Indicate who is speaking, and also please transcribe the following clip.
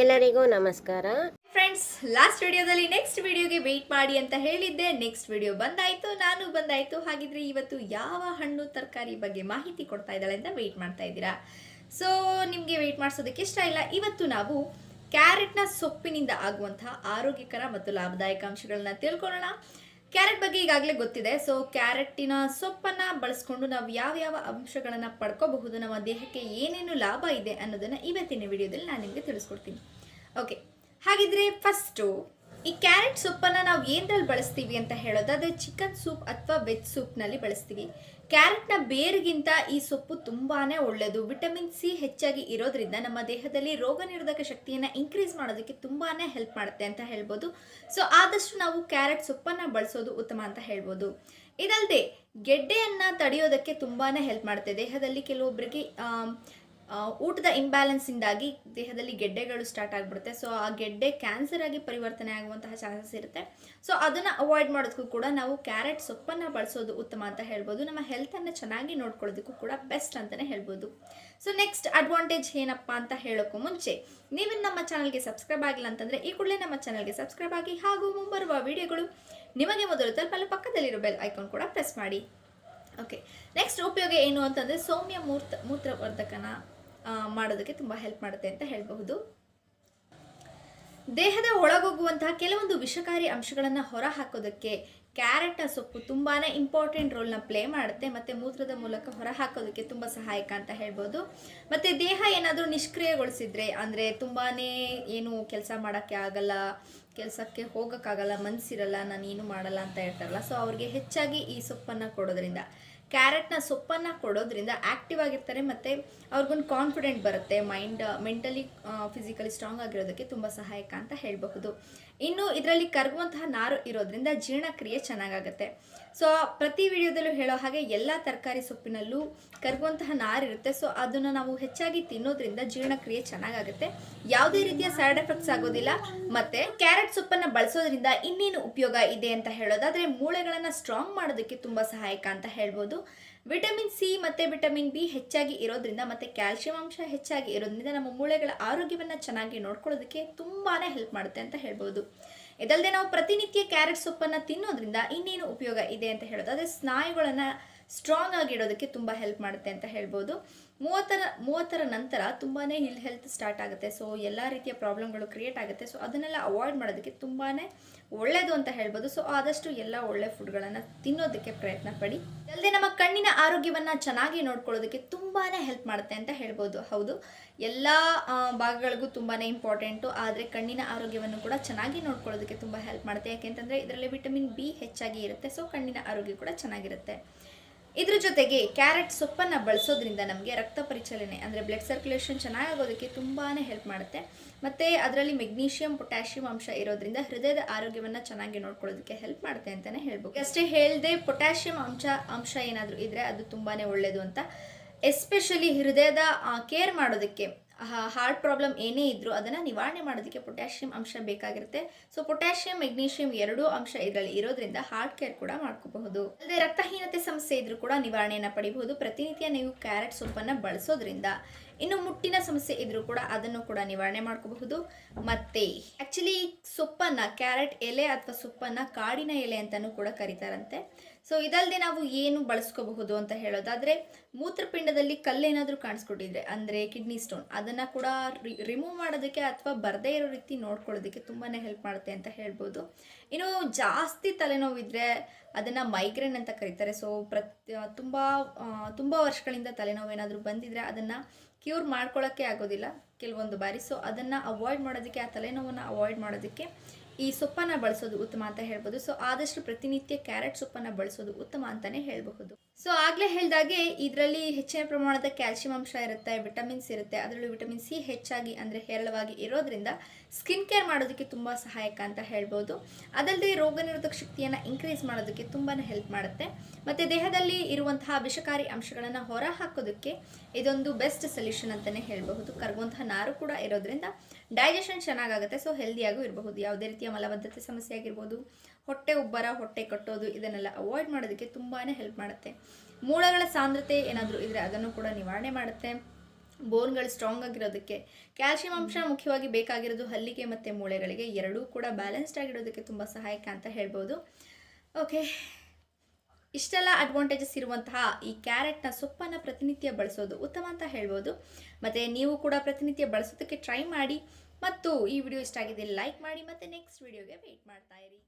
Speaker 1: ಎಲ್ಲರಿಗೂ ನಮಸ್ಕಾರ.
Speaker 2: Friends last ವಿಡಿಯೋದಲ್ಲಿ ನೆಕ್ಸ್ಟ್ ವಿಡಿಯೋಗೆ ವೆಯ್ಟ್ ಮಾಡಿ ಅಂತ ಹೇಳಿದ್ದೆ. ನೆಕ್ಸ್ಟ್ ವಿಡಿಯೋ ಬಂದಾಯ್ತು, ನಾನು ಬಂದಾಯ್ತು. ಹಾಗಿದ್ರೆ ಇವತ್ತು ಯಾವ ಹಣ್ಣು ತರಕಾರಿ ಬಗ್ಗೆ ಮಾಹಿತಿ ಕೊಡ್ತಾ ಇದ್ದಾಳೆ ಅಂತ ವೆಯ್ಟ್ ಮಾಡ್ತಾ ಇದ್ದೀರಾ? ಸೊ ನಿಮಗೆ ವೆಯ್ಟ್ ಮಾಡಿಸೋದಕ್ಕೆ ಇಷ್ಟ ಇಲ್ಲ. ಇವತ್ತು ನಾವು ಕ್ಯಾರೆಟ್ನ ಸೊಪ್ಪಿನಿಂದ ಆಗುವಂತಹ ಆರೋಗ್ಯಕರ ಮತ್ತು ಲಾಭದಾಯಕ ಅಂಶಗಳನ್ನ ತಿಳ್ಕೊಳ್ಳೋಣ. ಕ್ಯಾರೆಟ್ ಬಗ್ಗೆ ಈಗಾಗಲೇ ಗೊತ್ತಿದೆ. ಸೊ ಕ್ಯಾರೆಟ್ಟಿನ ಸೊಪ್ಪನ್ನು ಬಳಸ್ಕೊಂಡು ನಾವು ಯಾವ ಯಾವ ಅಂಶಗಳನ್ನ ಪಡ್ಕೋಬಹುದು, ನಮ್ಮ ದೇಹಕ್ಕೆ ಏನೇನು ಲಾಭ ಇದೆ ಅನ್ನೋದನ್ನ ಇವತ್ತಿನ ವಿಡಿಯೋದಲ್ಲಿ ನಾನು ನಿಮಗೆ ತಿಳಿಸ್ಕೊಡ್ತೀನಿ. ಓಕೆ ಹಾಗಿದ್ರೆ ಫಸ್ಟು ಈ ಕ್ಯಾರೆಟ್ ಸೊಪ್ಪನ್ನು ನಾವು ಏನರಲ್ಲಿ ಬಳಸ್ತೀವಿ ಅಂತ ಹೇಳೋದಾದರೆ ಚಿಕನ್ ಸೂಪ್ ಅಥವಾ ವೆಜ್ ಸೂಪ್ನಲ್ಲಿ ಬಳಸ್ತೀವಿ. ಕ್ಯಾರೆಟ್ನ ಬೇರಿಗಿಂತ ಈ ಸೊಪ್ಪು ತುಂಬಾ ಒಳ್ಳೆಯದು ವಿಟಮಿನ್ ಸಿ ಹೆಚ್ಚಾಗಿ ಇರೋದ್ರಿಂದ ನಮ್ಮ ದೇಹದಲ್ಲಿ ರೋಗ ನಿರೋಧಕ ಶಕ್ತಿಯನ್ನು ಇನ್ಕ್ರೀಸ್ ಮಾಡೋದಕ್ಕೆ ತುಂಬಾ ಹೆಲ್ಪ್ ಮಾಡುತ್ತೆ ಅಂತ ಹೇಳ್ಬೋದು. ಸೊ ಆದಷ್ಟು ನಾವು ಕ್ಯಾರೆಟ್ ಸೊಪ್ಪನ್ನು ಬಳಸೋದು ಉತ್ತಮ ಅಂತ ಹೇಳ್ಬೋದು. ಇದಲ್ಲದೆ ಗೆಡ್ಡೆಯನ್ನು ತಡೆಯೋದಕ್ಕೆ ತುಂಬಾ ಹೆಲ್ಪ್ ಮಾಡುತ್ತೆ. ದೇಹದಲ್ಲಿ ಕೆಲವೊಬ್ಬರಿಗೆ ಊಟದ ಇಂಬ್ಯಾಲೆನ್ಸಿಂದಾಗಿ ದೇಹದಲ್ಲಿ ಗೆಡ್ಡೆಗಳು ಸ್ಟಾರ್ಟ್ ಆಗಿಬಿಡುತ್ತೆ. ಸೊ ಆ ಗೆಡ್ಡೆ ಕ್ಯಾನ್ಸರ್ ಆಗಿ ಪರಿವರ್ತನೆ ಆಗುವಂತಹ ಚಾನ್ಸಸ್ ಇರುತ್ತೆ. ಸೊ ಅದನ್ನು ಅವಾಯ್ಡ್ ಮಾಡೋದಕ್ಕೂ ಕೂಡ ನಾವು ಕ್ಯಾರೆಟ್ ಸೊಪ್ಪನ್ನು ಬಳಸೋದು ಉತ್ತಮ ಅಂತ ಹೇಳ್ಬೋದು. ನಮ್ಮ ಹೆಲ್ತನ್ನು ಚೆನ್ನಾಗಿ ನೋಡ್ಕೊಳ್ಳೋದಕ್ಕೂ ಕೂಡ ಬೆಸ್ಟ್ ಅಂತಲೇ ಹೇಳ್ಬೋದು. ಸೊ ನೆಕ್ಸ್ಟ್ ಅಡ್ವಾಂಟೇಜ್ ಏನಪ್ಪ ಅಂತ ಹೇಳೋಕ್ಕೂ ಮುಂಚೆ, ನೀವು ನಮ್ಮ ಚಾನಲ್ಗೆ ಸಬ್ಸ್ಕ್ರೈಬ್ ಆಗಿಲ್ಲ ಅಂತಂದರೆ ಈ ಕೂಡಲೇ ನಮ್ಮ ಚಾನಲ್ಗೆ ಸಬ್ಸ್ಕ್ರೈಬ್ ಆಗಿ ಹಾಗೂ ಮುಂಬರುವ ವಿಡಿಯೋಗಳು ನಿಮಗೆ ಮೊದಲು ತಲುಪಲು ಪಕ್ಕದಲ್ಲಿರೋ ಬೆಲ್ ಐಕಾನ್ ಕೂಡ ಪ್ರೆಸ್ ಮಾಡಿ. ಓಕೆ ನೆಕ್ಸ್ಟ್ ಉಪಯೋಗ ಏನು ಅಂತಂದರೆ ಸೌಮ್ಯ ಮೂರ್ತ ಮೂತ್ರವರ್ಧಕನ ಮಾಡೋದಕ್ಕೆ ತುಂಬ ಹೆಲ್ಪ್ ಮಾಡುತ್ತೆ ಅಂತ ಹೇಳಬಹುದು. ದೇಹದ ಒಳಗೋಗುವಂತಹ ಕೆಲವೊಂದು ವಿಷಕಾರಿ ಅಂಶಗಳನ್ನು ಹೊರ ಹಾಕೋದಕ್ಕೆ ಕ್ಯಾರೆಟ್ನ ಸೊಪ್ಪು ತುಂಬಾ ಇಂಪಾರ್ಟೆಂಟ್ ರೋಲ್ನ ಪ್ಲೇ ಮಾಡುತ್ತೆ ಮತ್ತು ಮೂತ್ರದ ಮೂಲಕ ಹೊರ ಹಾಕೋದಕ್ಕೆ ತುಂಬ ಸಹಾಯಕ ಅಂತ ಹೇಳ್ಬೋದು ಮತ್ತು ದೇಹ ಏನಾದರೂ ನಿಷ್ಕ್ರಿಯಗೊಳಿಸಿದರೆ ಅಂದರೆ ತುಂಬಾ ಏನು ಕೆಲಸ ಮಾಡೋಕ್ಕೆ ಆಗಲ್ಲ, ಕೆಲಸಕ್ಕೆ ಹೋಗೋಕ್ಕಾಗಲ್ಲ ಮನಸ್ಸಿರಲ್ಲ ನಾನು ಏನು ಮಾಡಲ್ಲ ಅಂತ ಹೇಳ್ತಾರಲ್ಲ ಸೊ ಅವ್ರಿಗೆ ಹೆಚ್ಚಾಗಿ ಈ ಸೊಪ್ಪನ್ನು ಕೊಡೋದ್ರಿಂದ. ಕ್ಯಾರೆಟ್ನ ಸೊಪ್ಪನ್ನು ಕೊಡೋದ್ರಿಂದ ಆ್ಯಕ್ಟಿವ್ ಆಗಿರ್ತಾರೆ ಮತ್ತು ಅವ್ರಿಗೊಂದು ಕಾನ್ಫಿಡೆಂಟ್ ಬರುತ್ತೆ ಮೈಂಡ್ ಮೆಂಟಲಿ ಫಿಸಿಕಲಿ ಸ್ಟ್ರಾಂಗ್ ಆಗಿರೋದಕ್ಕೆ ತುಂಬ ಸಹಾಯಕ ಅಂತ ಹೇಳಬಹುದು. ಇನ್ನು ಇದರಲ್ಲಿ ಕರಗುವಂತಹ ನಾರು ಇರೋದ್ರಿಂದ ಜೀರ್ಣಕ್ರಿಯೆ ಚೆನ್ನಾಗಾಗುತ್ತೆ. ಸೊ ಪ್ರತಿ ವಿಡಿಯೋದಲ್ಲೂ ಹೇಳೋ ಹಾಗೆ ಎಲ್ಲ ತರಕಾರಿ ಸೊಪ್ಪಿನಲ್ಲೂ ಕರಗುವಂತಹ ನಾರಿರುತ್ತೆ ಸೊ ಅದನ್ನು ನಾವು ಹೆಚ್ಚಾಗಿ ತಿನ್ನೋದ್ರಿಂದ ಜೀರ್ಣಕ್ರಿಯೆ ಚೆನ್ನಾಗಾಗುತ್ತೆ. ಯಾವುದೇ ರೀತಿಯ ಸೈಡ್ ಎಫೆಕ್ಟ್ಸ್ ಆಗೋದಿಲ್ಲ. ಮತ್ತೆ ಕ್ಯಾರೆಟ್ ಸೊಪ್ಪನ್ನು ಬಳಸೋದ್ರಿಂದ ಇನ್ನೇನು ಉಪಯೋಗ ಇದೆ ಅಂತ ಹೇಳೋದಾದ್ರೆ, ಮೂಳೆಗಳನ್ನು ಸ್ಟ್ರಾಂಗ್ ಮಾಡೋದಕ್ಕೆ ತುಂಬ ಸಹಾಯಕ ಅಂತ ಹೇಳ್ಬೋದು. ವಿಟಮಿನ್ ಸಿ ಮತ್ತು ವಿಟಮಿನ್ ಬಿ ಹೆಚ್ಚಾಗಿ ಇರೋದ್ರಿಂದ ಮತ್ತು ಕ್ಯಾಲ್ಸಿಯಂ ಅಂಶ ಹೆಚ್ಚಾಗಿ ಇರೋದ್ರಿಂದ ನಮ್ಮ ಮೂಳೆಗಳ ಆರೋಗ್ಯವನ್ನು ಚೆನ್ನಾಗಿ ನೋಡ್ಕೊಳ್ಳೋದಕ್ಕೆ ತುಂಬಾ ಹೆಲ್ಪ್ ಮಾಡುತ್ತೆ ಅಂತ ಹೇಳ್ಬೋದು. ಇದಲ್ಲದೆ ನಾವು ಪ್ರತಿನಿತ್ಯ ಕ್ಯಾರೆಟ್ ಸೊಪ್ಪನ್ನು ತಿನ್ನೋದ್ರಿಂದ ಇನ್ನೇನು ಉಪಯೋಗ ಇದೆ ಅಂತ ಹೇಳೋದು ಅದೇ ಸ್ನಾಯುಗಳನ್ನು ಸ್ಟ್ರಾಂಗ್ ಆಗಿಡೋದಕ್ಕೆ ತುಂಬ ಹೆಲ್ಪ್ ಮಾಡುತ್ತೆ ಅಂತ ಹೇಳ್ಬೋದು. ಮೂವತ್ತರ ಮೂವತ್ತರ ನಂತರ ತುಂಬಾ ಇಲ್ ಹೆಲ್ತ್ ಸ್ಟಾರ್ಟ್ ಆಗುತ್ತೆ. ಸೊ ಎಲ್ಲ ರೀತಿಯ ಪ್ರಾಬ್ಲಮ್ಗಳು ಕ್ರಿಯೇಟ್ ಆಗುತ್ತೆ. ಸೊ ಅದನ್ನೆಲ್ಲ ಅವಾಯ್ಡ್ ಮಾಡೋದಕ್ಕೆ ತುಂಬಾ ಒಳ್ಳೆಯದು ಅಂತ ಹೇಳ್ಬೋದು. ಸೊ ಆದಷ್ಟು ಎಲ್ಲ ಒಳ್ಳೆ ಫುಡ್ಗಳನ್ನು ತಿನ್ನೋದಕ್ಕೆ ಪ್ರಯತ್ನ ಪಡಿ. ಅಲ್ಲದೆ ನಮ್ಮ ಕಣ್ಣಿನ ಆರೋಗ್ಯವನ್ನು ಚೆನ್ನಾಗಿ ನೋಡ್ಕೊಳ್ಳೋದಕ್ಕೆ ತುಂಬಾ ಹೆಲ್ಪ್ ಮಾಡುತ್ತೆ ಅಂತ ಹೇಳ್ಬೋದು. ಹೌದು. ಎಲ್ಲ ಭಾಗಗಳಿಗೂ ತುಂಬಾ ಇಂಪಾರ್ಟೆಂಟು ಆದರೆ ಕಣ್ಣಿನ ಆರೋಗ್ಯವನ್ನು ಕೂಡ ಚೆನ್ನಾಗಿ ನೋಡ್ಕೊಳ್ಳೋದಕ್ಕೆ ತುಂಬ ಹೆಲ್ಪ್ ಮಾಡುತ್ತೆ. ಯಾಕೆಂತಂದರೆ ಇದರಲ್ಲಿ ವಿಟಮಿನ್ ಬಿ ಹೆಚ್ಚಾಗಿ ಇರುತ್ತೆ. ಸೊ ಕಣ್ಣಿನ ಆರೋಗ್ಯ ಕೂಡ ಚೆನ್ನಾಗಿರುತ್ತೆ. ಇದ್ರ ಜೊತೆಗೆ ಕ್ಯಾರೆಟ್ ಸೊಪ್ಪನ್ನು ಬಳಸೋದ್ರಿಂದ ನಮಗೆ ರಕ್ತ ಪರಿಚಲನೆ, ಅಂದರೆ ಬ್ಲಡ್ ಸರ್ಕ್ಯುಲೇಷನ್ ಚೆನ್ನಾಗಾಗೋದಕ್ಕೆ ತುಂಬಾ ಹೆಲ್ಪ್ ಮಾಡುತ್ತೆ. ಮತ್ತು ಅದರಲ್ಲಿ ಮೆಗ್ನೀಷಿಯಂ ಪೊಟ್ಯಾಷಿಯಂ ಅಂಶ ಇರೋದ್ರಿಂದ ಹೃದಯದ ಆರೋಗ್ಯವನ್ನು ಚೆನ್ನಾಗಿ ನೋಡ್ಕೊಳ್ಳೋದಕ್ಕೆ ಹೆಲ್ಪ್ ಮಾಡುತ್ತೆ ಅಂತಲೇ ಹೇಳ್ಬೋದು. ಅಷ್ಟೇ ಹೇಳದೆ ಪೊಟ್ಯಾಷಿಯಂ ಅಂಶ ಅಂಶ ಏನಾದರೂ ಇದ್ದರೆ ಅದು ತುಂಬಾ ಒಳ್ಳೆಯದು ಅಂತ. ಎಸ್ಪೆಷಲಿ ಹೃದಯದ ಕೇರ್ ಮಾಡೋದಕ್ಕೆ ಹಾರ್ಟ್ ಪ್ರಾಬ್ಲಮ್ ಏನೇ ಇದ್ರೂ ಅದನ್ನು ನಿವಾರಣೆ ಮಾಡೋದಕ್ಕೆ ಪೊಟ್ಯಾಷಿಯಂ ಅಂಶ ಬೇಕಾಗಿರುತ್ತೆ. ಸೊ ಪೊಟ್ಯಾಷಿಯಂ ಮೆಗ್ನೀಷಿಯಂ ಎರಡೂ ಅಂಶ ಇದರಲ್ಲಿ ಇರೋದ್ರಿಂದ ಹಾರ್ಟ್ ಕೇರ್ ಕೂಡ ಮಾಡ್ಕೋಬಹುದು. ಅಲ್ಲದೆ ರಕ್ತಹೀನತೆ ಸಮಸ್ಯೆ ಇದ್ರೂ ಕೂಡ ನಿವಾರಣೆಯನ್ನು ಪಡಿಬಹುದು. ಪ್ರತಿನಿತ್ಯ ನೀವು ಕ್ಯಾರೆಟ್ ಸೊಪ್ಪನ್ನು ಬಳಸೋದ್ರಿಂದ. ಇನ್ನು ಮುಟ್ಟಿನ ಸಮಸ್ಯೆ ಇದ್ರೂ ಕೂಡ ಅದನ್ನು ಕೂಡ ನಿವಾರಣೆ ಮಾಡ್ಕೋಬಹುದು. ಮತ್ತೆ ಆಕ್ಚುಲಿ ಸೊಪ್ಪನ್ನ ಕ್ಯಾರೆಟ್ ಎಲೆ ಅಥವಾ ಸೊಪ್ಪನ್ನ ಕಾಡಿನ ಎಲೆ ಅಂತಾನೂ ಕೂಡ ಕರೀತಾರಂತೆ. ಸೊ ಇದಲ್ಲದೆ ನಾವು ಏನು ಬಳಸ್ಕೋಬಹುದು ಅಂತ ಹೇಳೋದಾದ್ರೆ, ಮೂತ್ರಪಿಂಡದಲ್ಲಿ ಕಲ್ಲೇನಾದರೂ ಕಾಣಿಸ್ಕೊಟ್ಟಿದ್ರೆ, ಅಂದರೆ ಕಿಡ್ನಿ ಸ್ಟೋನ್ ಅದನ್ನು ಕೂಡ ರಿಮೂವ್ ಮಾಡೋದಕ್ಕೆ ಅಥವಾ ಬರದೇ ಇರೋ ರೀತಿ ನೋಡ್ಕೊಳ್ಳೋದಕ್ಕೆ ತುಂಬಾ ಹೆಲ್ಪ್ ಮಾಡುತ್ತೆ ಅಂತ ಹೇಳ್ಬೋದು. ಇನ್ನು ಜಾಸ್ತಿ ತಲೆನೋವಿದ್ರೆ ಅದನ್ನು ಮೈಗ್ರೇನ್ ಅಂತ ಕರೀತಾರೆ. ಸೊ ಪ್ರತಿ ತುಂಬ ತುಂಬ ವರ್ಷಗಳಿಂದ ತಲೆನೋವು ಏನಾದರೂ ಬಂದಿದ್ರೆ ಅದನ್ನು ಕ್ಯೂರ್ ಮಾಡ್ಕೊಳ್ಳೋಕ್ಕೆ ಆಗೋದಿಲ್ಲ. ಕೆಲವೊಂದು ಬಾರಿ. ಸೊ ಅದನ್ನು ಅವಾಯ್ಡ್ ಮಾಡೋದಕ್ಕೆ ಆ ತಲೆನೋವನ್ನು ಅವಾಯ್ಡ್ ಮಾಡೋದಕ್ಕೆ ಈ ಸೊಪ್ಪನ್ನು ಬಳಸೋದು ಉತ್ತಮ ಅಂತ ಹೇಳ್ಬೋದು. ಸೊ ಆದಷ್ಟು ಪ್ರತಿನಿತ್ಯ ಕ್ಯಾರೆಟ್ ಸೊಪ್ಪನ್ನು ಬಳಸೋದು ಉತ್ತಮ ಅಂತಲೇ ಹೇಳಬಹುದು. ಸೊ ಆಗಲೇ ಹೇಳಿದಾಗೆ ಇದರಲ್ಲಿ ಹೆಚ್ಚಿನ ಪ್ರಮಾಣದ ಕ್ಯಾಲ್ಸಿಯಂ ಅಂಶ ಇರುತ್ತೆ, ವಿಟಮಿನ್ಸ್ ಇರುತ್ತೆ. ಅದರಲ್ಲೂ ವಿಟಮಿನ್ ಸಿ ಹೆಚ್ಚಾಗಿ ಅಂದರೆ ಹೇರಳವಾಗಿ ಇರೋದ್ರಿಂದ ಸ್ಕಿನ್ ಕೇರ್ ಮಾಡೋದಕ್ಕೆ ತುಂಬ ಸಹಾಯಕ ಅಂತ ಹೇಳ್ಬೋದು. ಅದಲ್ಲದೆ ರೋಗ ನಿರೋಧಕ ಶಕ್ತಿಯನ್ನು ಇನ್ಕ್ರೀಸ್ ಮಾಡೋದಕ್ಕೆ ತುಂಬಾ ಹೆಲ್ಪ್ ಮಾಡುತ್ತೆ. ಮತ್ತು ದೇಹದಲ್ಲಿ ಇರುವಂತಹ ವಿಷಕಾರಿ ಅಂಶಗಳನ್ನು ಹೊರ ಹಾಕೋದಕ್ಕೆ ಇದೊಂದು ಬೆಸ್ಟ್ ಸೊಲ್ಯೂಷನ್ ಅಂತಲೇ ಹೇಳಬಹುದು. ಕರಗುವಂತಹ ನಾರು ಕೂಡ ಇರೋದ್ರಿಂದ ಡೈಜೆಷನ್ ಚೆನ್ನಾಗಾಗುತ್ತೆ ಸೊ ಹೆಲ್ದಿಯಾಗೂ ಇರಬಹುದು. ಯಾವುದೇ ರೀತಿಯ ಮಲಬದ್ಧತೆ ಸಮಸ್ಯೆ ಆಗಿರ್ಬೋದು, ಹೊಟ್ಟೆ ಉಬ್ಬರ, ಹೊಟ್ಟೆ ಕಟ್ಟೋದು ಇದನ್ನೆಲ್ಲ ಅವಾಯ್ಡ್ ಮಾಡೋದಕ್ಕೆ ತುಂಬಾ ಹೆಲ್ಪ್ ಮಾಡುತ್ತೆ. ಮೂಳೆಗಳ ಸಾಂದ್ರತೆ ಏನಾದರೂ ಇದ್ದರೆ ಅದನ್ನು ಕೂಡ ನಿವಾರಣೆ ಮಾಡುತ್ತೆ. ಬೋನ್ಗಳು ಸ್ಟ್ರಾಂಗ್ ಆಗಿರೋದಕ್ಕೆ ಕ್ಯಾಲ್ಸಿಯಂ ಅಂಶ ಮುಖ್ಯವಾಗಿ ಬೇಕಾಗಿರೋದು ಹಲ್ಲಿಗೆ ಮತ್ತು ಮೂಳೆಗಳಿಗೆ ಎರಡೂ ಕೂಡ ಬ್ಯಾಲೆನ್ಸ್ಡ್ ಆಗಿರೋದಕ್ಕೆ ತುಂಬ ಸಹಾಯಕ ಅಂತ ಹೇಳ್ಬೋದು. ಓಕೆ ಇಷ್ಟೆಲ್ಲ ಅಡ್ವಾಂಟೇಜಸ್ ಇರುವಂತಹ ಈ ಕ್ಯಾರೆಟ್ನ ಸೊಪ್ಪನ್ನು ಪ್ರತಿನಿತ್ಯ ಬಳಸೋದು ಉತ್ತಮ ಅಂತ ಹೇಳ್ಬೋದು. ಮತ್ತು ನೀವು ಕೂಡ ಪ್ರತಿನಿತ್ಯ ಬಳಸೋದಕ್ಕೆ ಟ್ರೈ ಮಾಡಿ. ಮತ್ತು ಈ ವಿಡಿಯೋ ಇಷ್ಟ ಆಗಿದೆ ಲೈಕ್ ಮಾಡಿ. ಮತ್ತು ನೆಕ್ಸ್ಟ್ ವಿಡಿಯೋಗೆ ವೆಯ್ಟ್ ಮಾಡ್ತಾ ಇರಿ.